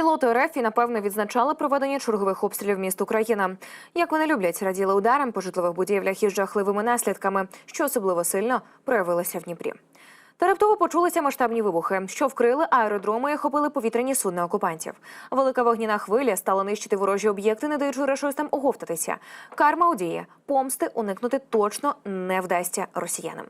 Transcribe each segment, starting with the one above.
Пілоти РФ і напевно відзначали проведення чергових обстрілів міст Україна. Як вони люблять, раділи ударам по житлових будівлях із жахливими наслідками, що особливо сильно проявилося в Дніпрі. Та раптово почулися масштабні вибухи, що вкрили аеродроми і охопили повітряні судна окупантів. Велика вогняна хвиля стала нищити ворожі об'єкти, не даючи рашистам оговтатися. Карма одіє, помсти уникнути точно не вдасться росіянам.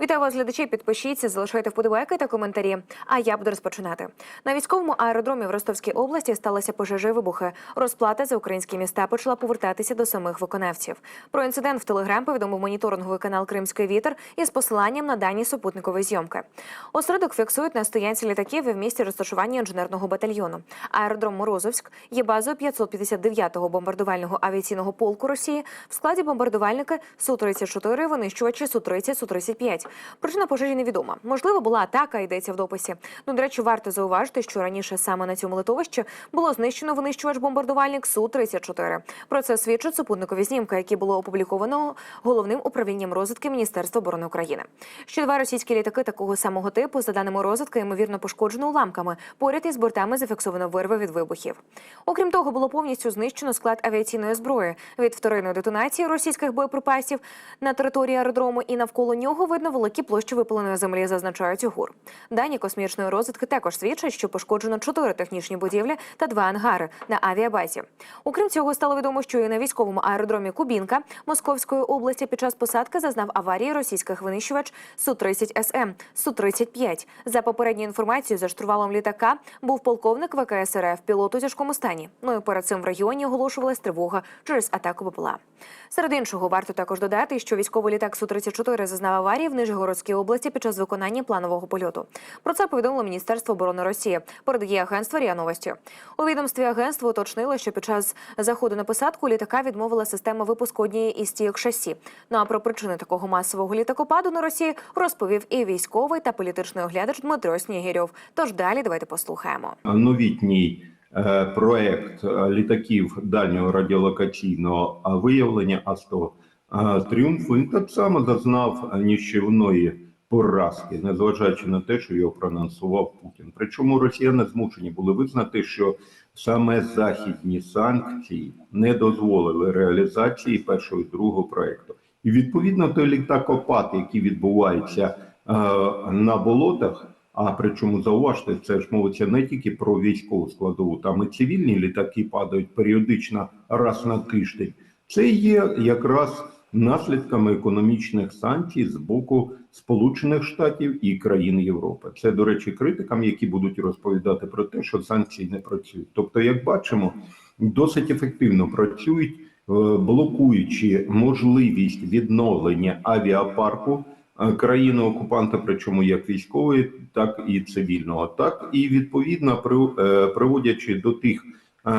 Вітаю вас, глядачі. Підпишіться, залишайте вподобайки та коментарі. А я буду розпочинати. На військовому аеродромі в Ростовській області сталося пожежа і вибухи. Розплата за українські міста почала повертатися до самих виконавців. Про інцидент в Телеграм повідомив моніторинговий канал Кримський вітер із посиланням на дані супутникової зйомки. Осередок фіксують на стоянці літаків і в місті розташування інженерного батальйону. Аеродром Морозовськ є базою 559-го бомбардувального авіаційного полку Росії. В складі бомбардувальники Су-34, винищувачі Су-30, Су-35. Причина пожежі невідома. Можливо, була атака, йдеться в дописі. Ну, до речі, варто зауважити, що раніше саме на цьому литовищі було знищено винищувач-бомбардувальник Су-34. Про це свідчать супутникові знімки, які було опубліковано головним управлінням розвідки Міністерства оборони України. Ще два російські літаки такого самого типу, за даними розвідки, ймовірно пошкоджено уламками. Поряд із бортами зафіксовано вирви від вибухів. Окрім того, було повністю знищено склад авіаційної зброї від вторинної детонації російських боєприпасів на території аеродрому, і навколо нього видно великі площі випаленої землі, зазначають ГУР. Дані космічної розвідки також свідчать, що пошкоджено чотири технічні будівлі та два ангари на авіабазі. Окрім цього, стало відомо, що і на військовому аеродромі Кубінка Московської області під час посадки зазнав аварії російських винищувач Су-30 СМ Су-35. За попередньою інформацією, за штурвалом літака був полковник ВКС РФ, пілот у тяжкому стані. Ну і перед цим в регіоні оголошувалась тривога через атаку БПЛА. Серед іншого, варто також додати, що військовий літак Су-34 зазнав аварії в Нижегородській області під час виконання планового польоту. Про це повідомило Міністерство оборони Росії. Передає агентство РІА Новості. У відомстві агентства уточнили, що під час заходу на посадку літака відмовила система випуску однієї із стійок шасі. Ну а про причини такого масового літакопаду на Росії розповів і військовий та політичний оглядач Дмитро Снігірьов. Тож далі давайте послухаємо. новітній е, проект е, літаків дальнього радіолокаційного е, виявлення А100 е, «Тріумф» він так само зазнав ніщівної поразки, незважаючи на те, що його проанонсував Путін. Причому росіяни змушені були визнати, що саме західні санкції не дозволили реалізації першого і другого проекту. І відповідно той літакопад, який відбувається на болотах. А причому зауважте, це ж мовиться не тільки про військову складову, там і цивільні літаки падають періодично раз на тиждень. Це є якраз наслідками економічних санкцій з боку Сполучених Штатів і країн Європи. Це, до речі, критикам, які будуть розповідати про те, що санкції не працюють. Тобто, як бачимо, досить ефективно працюють, е, блокуючи можливість відновлення авіапарку е, країни окупанта, причому як військової, так і цивільного, так і відповідно е, приводячи до тих е,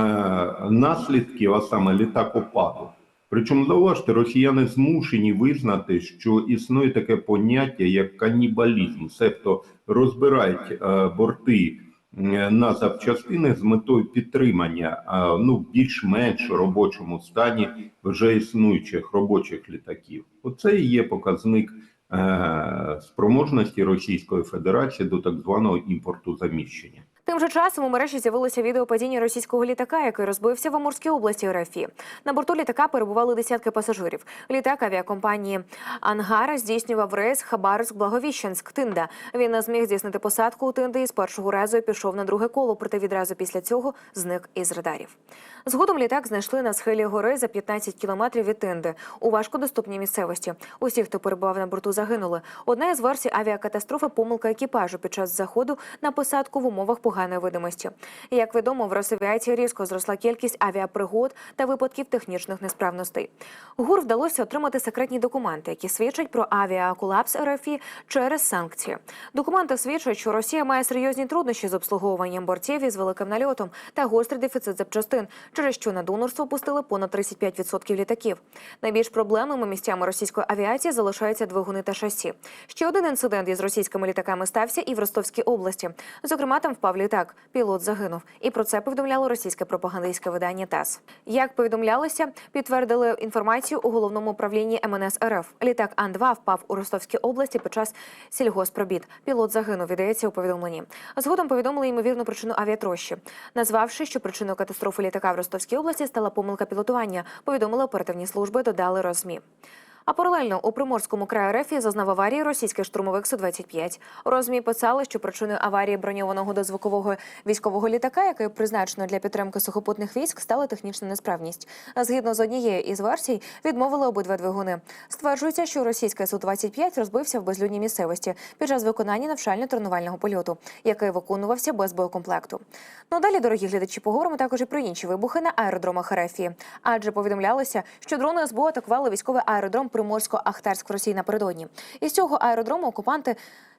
наслідків, а саме літакопаду. Причому зауважте, росіяни змушені визнати, що існує таке поняття як канібалізм, себто розбирають е, борти е, на запчастини з метою підтримання е, ну більш-менш робочому стані вже існуючих робочих літаків. Оце і є показник е, спроможності Російської Федерації до так званого імпорту заміщення. Тим же часом у мережі з'явилося відео падіння російського літака, який розбився в Амурській області РФ. На борту літака перебували десятки пасажирів. Літак авіакомпанії Ангара здійснював рейс Хабаровськ-Благовіщенськ Тинда. Він не зміг здійснити посадку у Тинди і з першого разу пішов на друге коло, проте відразу після цього зник із радарів. Згодом літак знайшли на схилі гори за 15 кілометрів від Тинди у важкодоступній місцевості. Усі, хто перебував на борту, загинули. Одна із версій авіакатастрофи помилка екіпажу під час заходу на посадку в умовах поганої видимості. Як відомо, в Росавіації різко зросла кількість авіапригод та випадків технічних несправностей. ГУР вдалося отримати секретні документи, які свідчать про авіаколапс РФІ через санкції. Документи свідчать, що Росія має серйозні труднощі з обслуговуванням бортів із великим нальотом та гострий дефіцит запчастин, через що на донорство пустили понад 35% літаків. Найбільш проблемними місцями російської авіації залишаються двигуни та шасі. Ще один інцидент із російськими літаками стався і в Ростовській області. Зокрема, там впав літак літак. Пілот загинув. І про це повідомляло російське пропагандистське видання ТАСС. Як повідомлялося, підтвердили інформацію у головному управлінні МНС РФ. Літак Ан-2 впав у Ростовській області під час сільгоспробіт. Пілот загинув. Йдеться у повідомленні. Згодом повідомили ймовірну причину авіатрощі, назвавши, що причиною катастрофи літака в Ростовській області стала помилка пілотування. Повідомили оперативні служби, додали Росмі. А паралельно у Приморському краї РФ зазнав аварії російський штурмовик Су-25. Розмі писали, що причиною аварії броньованого дозвукового військового літака, який призначено для підтримки сухопутних військ, стала технічна несправність. Згідно з однією із версій, відмовили обидва двигуни. Стверджується, що російський Су-25 розбився в безлюдній місцевості під час виконання навчально-тренувального польоту, який виконувався без боєкомплекту. Ну далі, дорогі глядачі, поговоримо також і про інші вибухи на аеродромах РФ. Адже повідомлялося, що дрони СБУ атакували військовий аеродром Приморсько-Ахтарськ в Росії напередодні. Із цього аеродрому окупанти.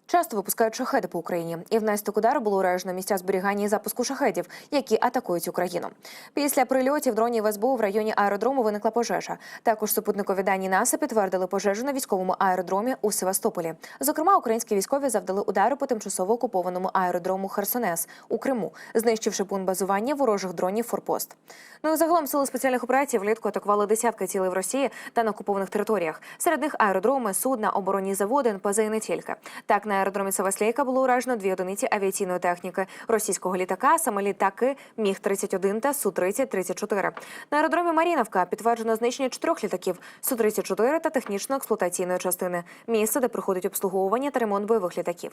Часто випускають шахеди по Україні, і внаслідок удару було уражено місця зберігання і запуску шахедів, які атакують Україну. Після прильотів дронів СБУ в районі аеродрому виникла пожежа. Також супутникові дані НАСА підтвердили пожежу на військовому аеродромі у Севастополі. Зокрема, українські військові завдали удару по тимчасово окупованому аеродрому Херсонес у Криму, знищивши пункт базування ворожих дронів Форпост. Ну і загалом сили спеціальних операцій влітку атакували десятки цілей в Росії та на окупованих територіях. Серед них аеродроми, судна, оборонні заводи, НПЗ і не тільки. Так на аеродромі Севаслейка було уражено дві одиниці авіаційної техніки російського літака, саме літаки Міг 31 та Су 30 34 На аеродромі Маріновка підтверджено знищення чотирьох літаків Су 34 та технічно-експлуатаційної частини. Місце, де проходить обслуговування та ремонт бойових літаків.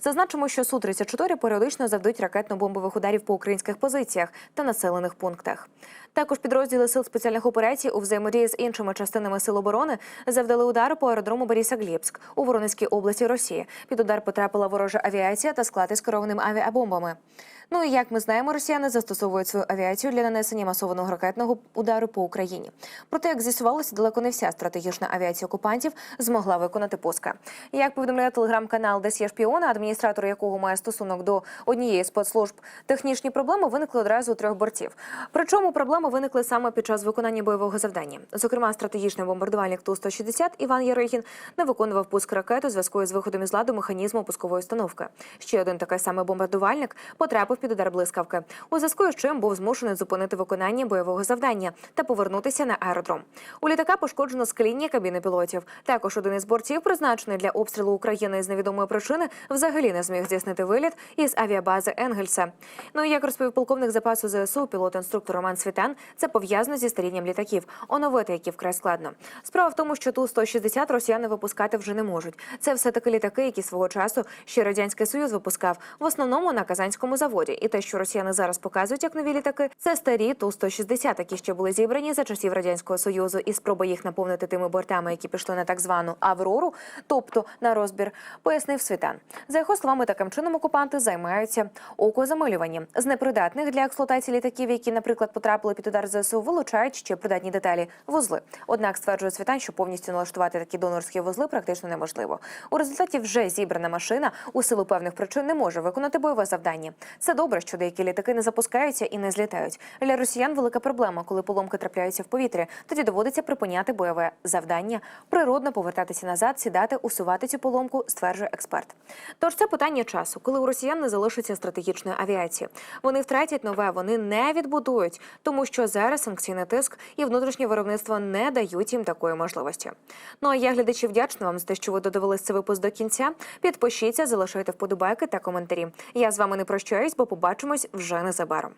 Зазначимо, що Су 34 періодично завдають ракетно-бомбових ударів по українських позиціях та населених пунктах. Також підрозділи сил спеціальних операцій у взаємодії з іншими частинами сил оборони завдали удару по аеродрому Борисоглібськ у Воронезькій області Росії. Під удар потрапила ворожа авіація та склади з керованими авіабомбами. Ну і як ми знаємо, росіяни застосовують свою авіацію для нанесення масованого ракетного удару по Україні. Проте, як з'ясувалося, далеко не вся стратегічна авіація окупантів змогла виконати пуска. Як повідомляє телеграм-канал Десія Шпіона, адміністратор якого має стосунок до однієї з спецслужб, технічні проблеми виникли одразу у трьох борців. Причому проблеми виникли саме під час виконання бойового завдання. Зокрема, стратегічний бомбардувальник Ту-160 Іван Єригін не виконував пуск ракет у зв'язку із виходом із ладу механізму пускової установки. Ще один такий самий бомбардувальник потрапив під удар блискавки, у зв'язку із чим був змушений зупинити виконання бойового завдання та повернутися на аеродром. У літака пошкоджено скління кабіни пілотів. Також один із борців, призначений для обстрілу України з невідомої причини, взагалі не зміг здійснити виліт із авіабази Енгельса. Ну і як розповів полковник запасу ЗСУ, пілот-інструктор Роман Світан, це пов'язано зі старінням літаків, оновити які вкрай складно. Справа в тому, що ту 160 росіяни випускати вже не можуть. Це все таки літаки, які свого часу ще радянський союз випускав в основному на казанському заводі. І те, що росіяни зараз показують як нові літаки, це старі ту 160 які ще були зібрані за часів радянського союзу, і спроба їх наповнити тими бортами, які пішли на так звану Аврору, тобто на розбір, пояснив Світан. За його словами, таким чином окупанти займаються окозамилюванням. з непридатних для експлуатації літаків, які, наприклад, потрапили під удар ЗСУ, вилучають ще придатні деталі вузли. Однак стверджує Світан, що повністю налаштувати такі донорські вузли практично неможливо. У результаті вже зібрана машина у силу певних причин не може виконати бойове завдання. Це добре, що деякі літаки не запускаються і не злітають. Для росіян велика проблема, коли поломки трапляються в повітрі. Тоді доводиться припиняти бойове завдання, природно повертатися назад, сідати, усувати цю поломку, стверджує експерт. Тож це питання часу, коли у росіян не залишиться стратегічної авіації. Вони втратять нове, вони не відбудують, тому що зараз санкційний тиск і внутрішнє виробництво не дають їм такої можливості. Ну а я глядачі вдячна вам за те, що ви додивились цей випуск до кінця. Підпишіться, залишайте вподобайки та коментарі. Я з вами не прощаюсь, бо побачимось вже незабаром.